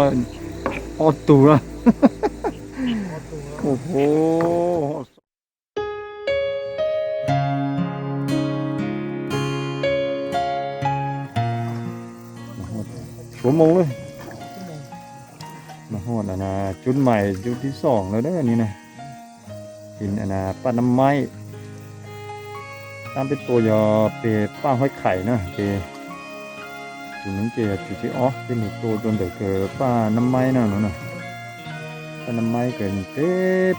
อ้สมมาออตัวโอ้โหชั่วโมงเลยมาฮอดอันนะจุดใหม่จุดที่สองแล้วเด้อันนี้นะกินอันนะป้าน้ำไม้ตามเป็นตัวยอเปป้าห้อยไข่นะเป จุดนั้นเจจุดที่อ๋อเป็นหนึ่งตัวโดนเด็กเกิดป้าน้ำไม้น่ะเนาะนะ cái năm mai cái tế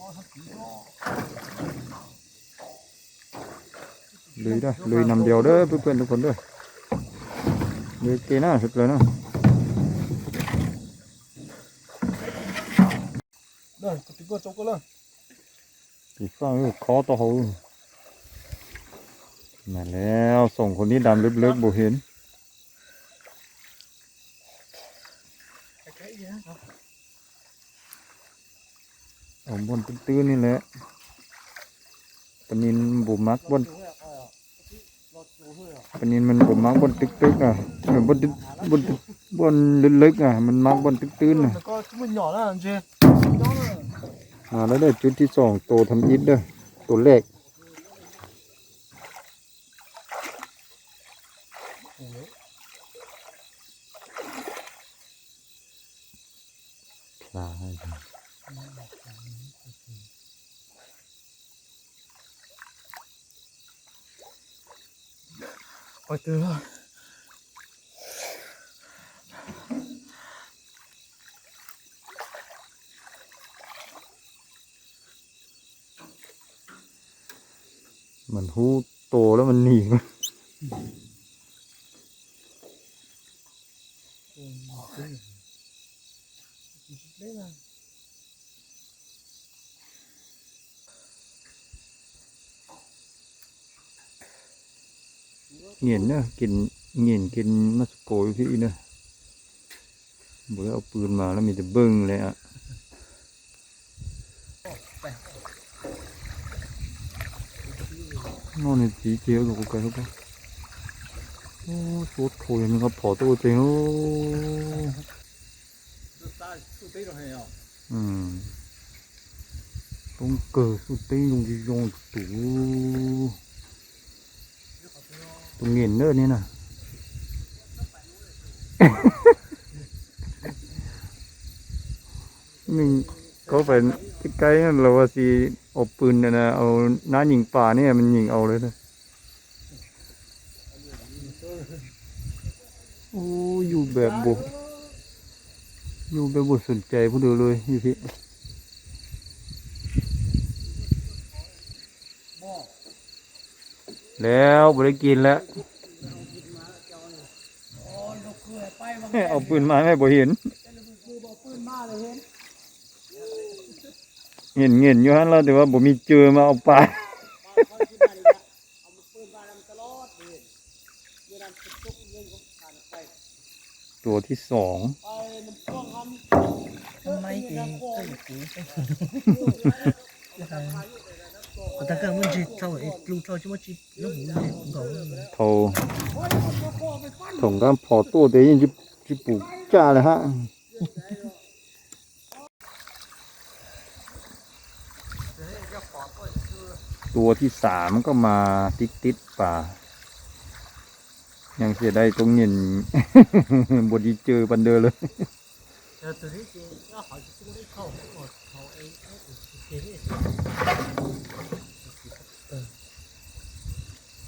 tế cho phục hàng đều luôn đó chỗ phật táo nào nữa lưới đây lưới nằm đều đó พื่อนๆทุกคนด้วย lưới kia nó thật lớn không Đây, có tí bơ cho cô lên. thì sao khó to hầu มาแล้วส่งคนนี้ดำลึกๆบ่เห็น Cái cái gì hả? เอาบนตื้นๆนี่แหละปลานินบุมักบน Lọt chỗ hơi à? ปลานินมันบุมักบนตึกๆอะเออบนตึกบนตึกบนลึกๆอะ มันมักบนตื้นๆอะ Nó có chúng mình nhỏ đó làm gì? Nhỏ này. มาแล้วเด้อจุดที่สองโตทำอิฐเด้อตัวแรกปลา Coi từ rồi. มันหูโตแล้วมันหนีมัน Đấy là เงียนเนอะกินเงียนกินมัสโกอยู่ที่เนอะบอกเอาปืนมาแล้วมีแต่เบิ้งเลยอะนอนในสีเขียวกับกูไกลเข้าไปโอ้สุดโถยมันก็พอตัวเองโอ้อืมต้องเกิดสุดตีลงที่ยองตู ตรงเงียนเนอนี่น่ะ mình có phải cái cái là ว่าสิเอาปืนเนี่ยนะเอาน้ายิงป่าเนี่ยมันยิงเอาเลยนะโอ้อยู่แบบบุอยู่แบบบุสนใจผู้เดียวเลยพี่ แล้วบริกินแล้วเอาปืนมาไม่บ่เห็นเห็นเห็นอยู่ฮันแล้วแต่ว่าผมมีเจอมาเอาไปตัวที่สอง Mấy cái cái cũ. Người ta cần muốn gì sao vậy? Lưu cho chứ mà chỉ nó hủ gì cũng có. โทถงกันพอตัวเดียวจะจะปลูกจ้าเลยฮะตัวที่สามก็มาติดติดป่า ยังเสียได้ตรงเงินบดีเจอบันเดอเลย Giờ từ đấy thì nó hỏi chứ cũng đấy khẩu một khẩu ấy ấy thì thế đấy. Ừ.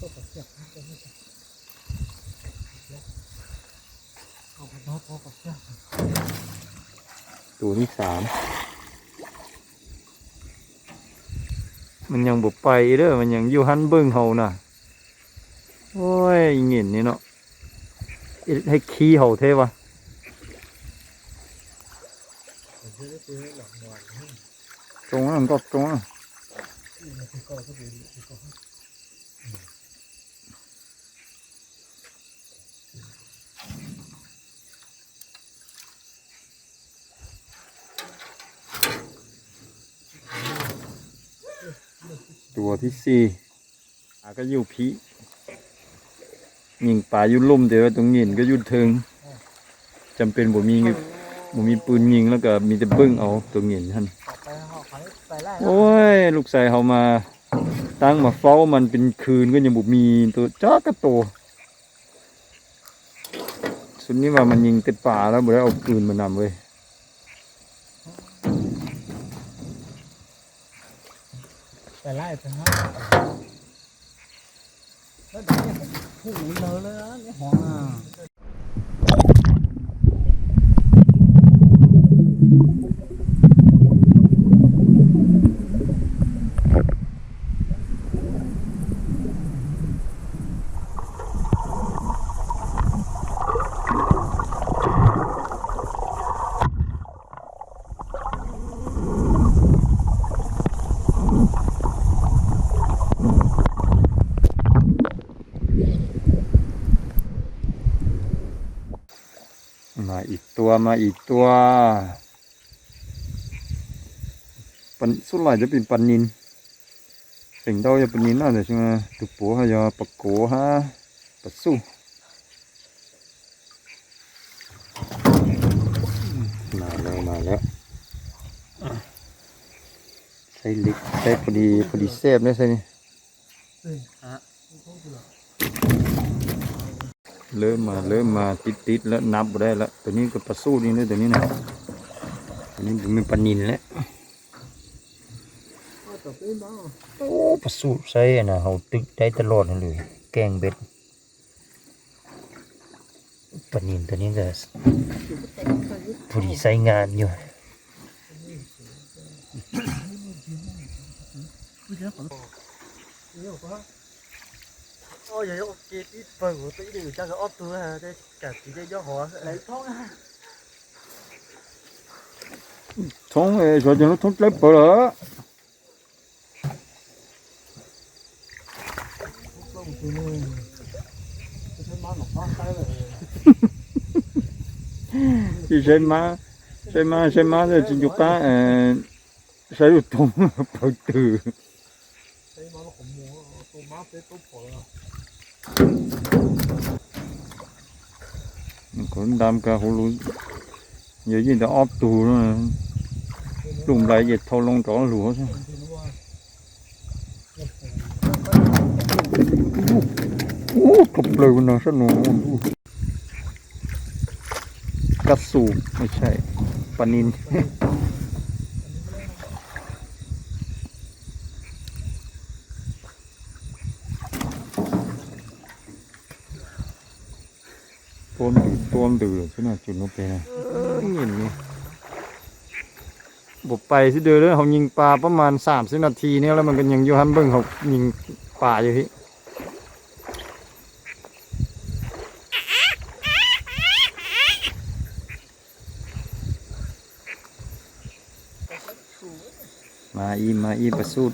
Có phải chặt hết cái này. Có phải nó có phải chặt. ตัวที่สามมันยังบกไปเด้อมันยังอยู่หันเบิ้งเฮาน่ะ โอ้ยเงินนี่เนาะให้ขี้เฮาเทวะตรงนั้นก็ตรงนั้น Nhưng mà thì có cái gì thì có hết. ตัวที่สี่ปลาก็อยู่พียิงปลาอยู่ลุ่มแต่ว่าตรงยินก็ยู่เทิงจำเป็นบ่มีเงินบ่มีปืนยิงแล้วก็มีแต่เบิ้งเอาตรงยินท่านโอ้ย ลูกชายเขามาตั้งมาเฝ้ามันเป็นคืนก็ยังบ่มีตัวจ้ากระโตวสุดนี้ว่ามันยิงติดป่าแล้วบ่ได้เอาปืนมานำเว้ย แต่ไล่ไปฮะแล้วเดี๋ยวเนี่ยผมผู้เลอะเลยนะเนี่ยหอมอะ มาอีกตัวปันสุดหลายจะเป็นปันนินถึงเดาจะปันนินน่าจะใช่ไหมตุกปูฮะยาปะโกฮะปะสู้มาแล้วมาแล้วใช้ลิกใช้พอดีพอดีเซฟเนี่ยใช่ไหม เฮ้ยฮะเริ่มมาเริ่มมาติดติดๆแล้วนับบ่ได้แล้วตัวนี้ก็ปลาสู้นี่นะตัวนี้นะตัวนี้เป็นปลานินแล้วเอาตัวเป็นบ้างโอ้ปลาสู้ใส่นะเขาตึกได้ตลอดนั่นเลย แกงเบ็ดปลานินตัวนี้ก็พอดีใส่งานอยู่ผู้ชายของเยอะกว่าโอ้ยเยอะกี่ที่เปิดหัวตีดูจังก็ออฟตัวฮะได้กัดที่ได้ย่อหัวไหลท้องฮะท้องเอ๋ชวน จะท้องเล็บเปล่าลงตัวนึงจะใช้ม้าหนอกท้องใต้เลยที่ใช่มาใช่มาใช่มาเลยจริงอยู่ป้าเออใช้อยู่ตรงเปิดตื่นใช้ม้าหนอกของหมูตัวม้าเป็นดำกับหูรู้เยอะยิ่งแต่ออฟตูนะกลุ่มไรเหยียดเท่าลงจ่อหลัวใช่โอ้กบเลยวันนั้นสนุกกระสูบไม่ใช่ปนิน ตัวมนดือตัวมนดือใช่ไหมจุดนู้นไปนะเออเห็นนี่บอกไปสิเดือเลยเขายิงปลาประมาณสามสิบนาทีเนี่ยแล้วมันก็ยังอยู่ฮันเบิ้งเขายิงปลาอยู่ที่มาอีมาอีประสูด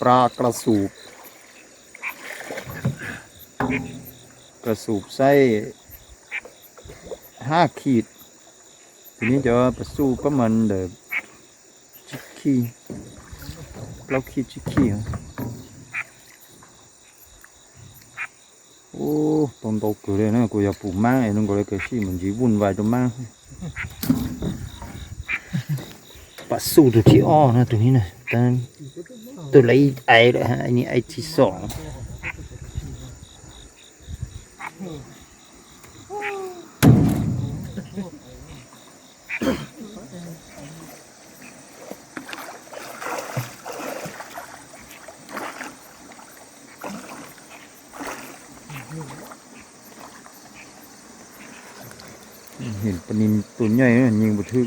ปลากระสูบ กระสูบไส้ห้าขีด ทีนี้จะประสูประมาณเดบจิกขี้เราขีดจิกขี้เหรอโอ้ตอนโตเกิดเลยนะกูอยากปลูกม้าไอ้นั่นก็เลยเกิดที่มันจีวุ่นวายตรงม้าปลาสูตัวที่อ้อนะตัวนี้นะตอนตัวไรไอเลยฮะอันนี้ไอที่สอง เห็นปนินตัวใหญ่นะยิงบุทึก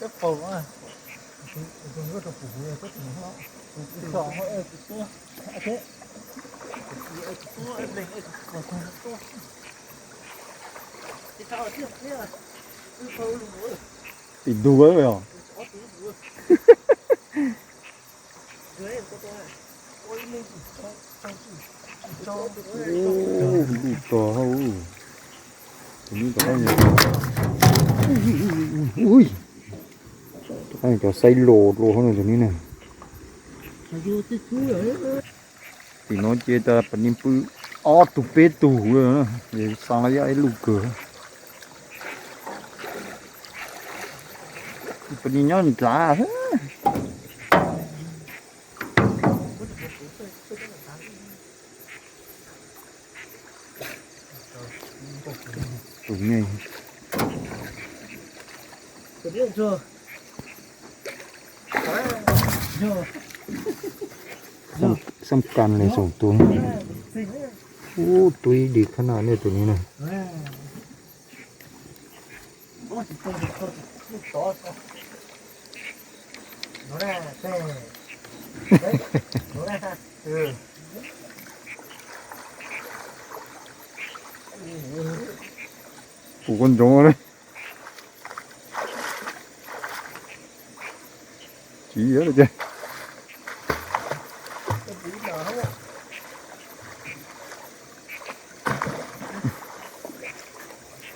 cái bụng à không có tập bụng này có tập nó sọ nó ê cái tua thế cái tua ê này ê cái con tua cái tao tiếp thế à cứ phâu luôn rồi bị đuối rồi hả dưới có tua ôi mình cho cho cho cho cho cho cho cho ุนี้ก็ได้เงินอุ้ยไอ้จะาไซโลโลเขาหนึ่งตัวนี้นะตีน้อยเจตาปนิมปือออตุเปตุเออเดี๋ยวสั่งอะไอ้ลูกเก๋อปนิย้อนจ้า chưa chưa xong xong cằn này sổng túm. อู้ตุยดีขนาดนี้ตัวนี้นะกูคนจงเลย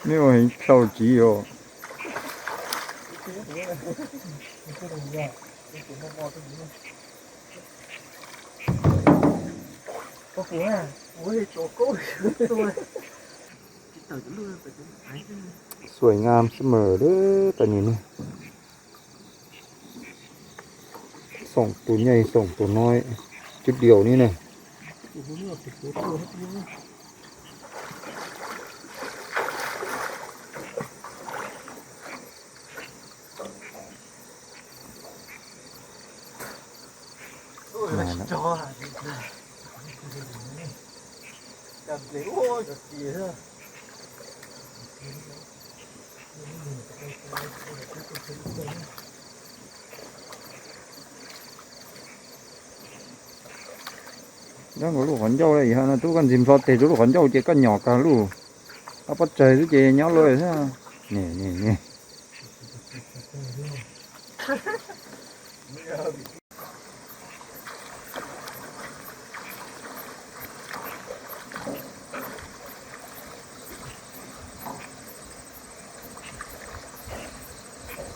没有很着急哦。có cú à ôi chỗ cố sủi ngam sẽ mở đứa ta nhìn này sổng tù nhầy sổng tù nói chút điều như này านแล้วจ้าจับด็โอ้ยจับเจี๊ยบยังก็ลูกขันเจ้าเลยฮะนะทุกคนสิมซอเตะลูกขันเจ้าเจ๊ก็หยอกกันลูกอาปัจจัยที่เจ๊เนาะเลยฮะนี่นี่นี่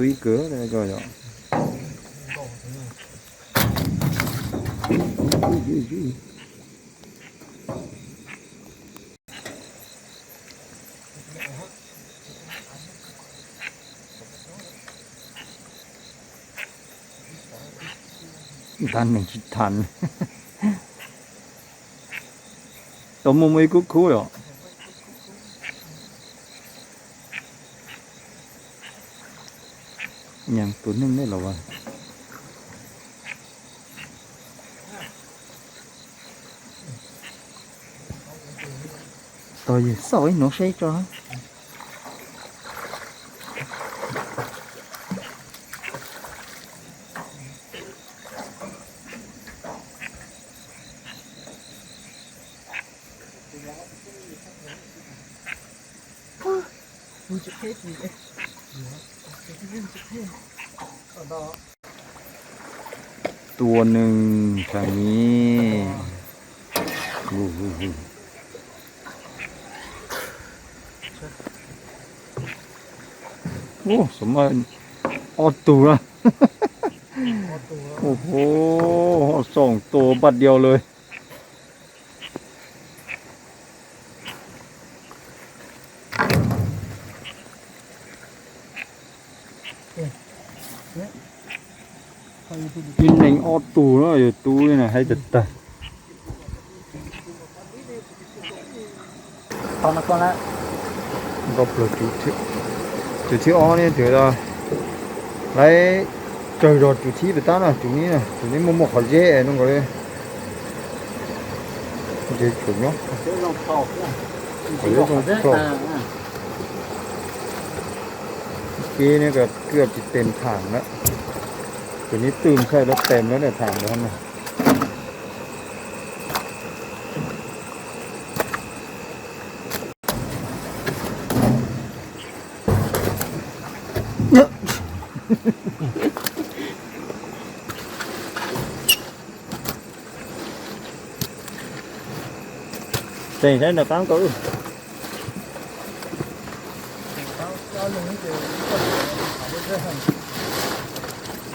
ตุ้ยเก๋ออะไรก็อย่างอุ้ยอุ้ อย่างตัวนึงได้หรอวะตัวยิ่งสอยหนูใช่จ้ะ Would you hate me? ตัวหนึ่งทางนี้โอ้สมมาออดตัวนะพอตัวโอ้โหสองตัวบัดเดียวเลย ใครพูด กินหนึ่งออดตูแล้วอยู่ตูนี่นะให้จัดตาตอนนั้นก่อนละก็ปลุกจุดที่จุดที่อ้อนี่ถือว่าไล่เจอรถจุดที่ไปตั้งนะจุดนี้นะจุดนี้มันมันขอเย่นู่นก็เลยเจ๊จุดเนาะเดี๋ยวเราตอบนะขอเย่ตรงกรอบกี้นี่ก็เกือบจะเต็มถังแล้ว จุดนี้ตื่มใส่แล้วเต็มแล้วเนี่ยถังแล้วนะเต็มใช่ไหมตั้งตัวเราลงนี่เดี๋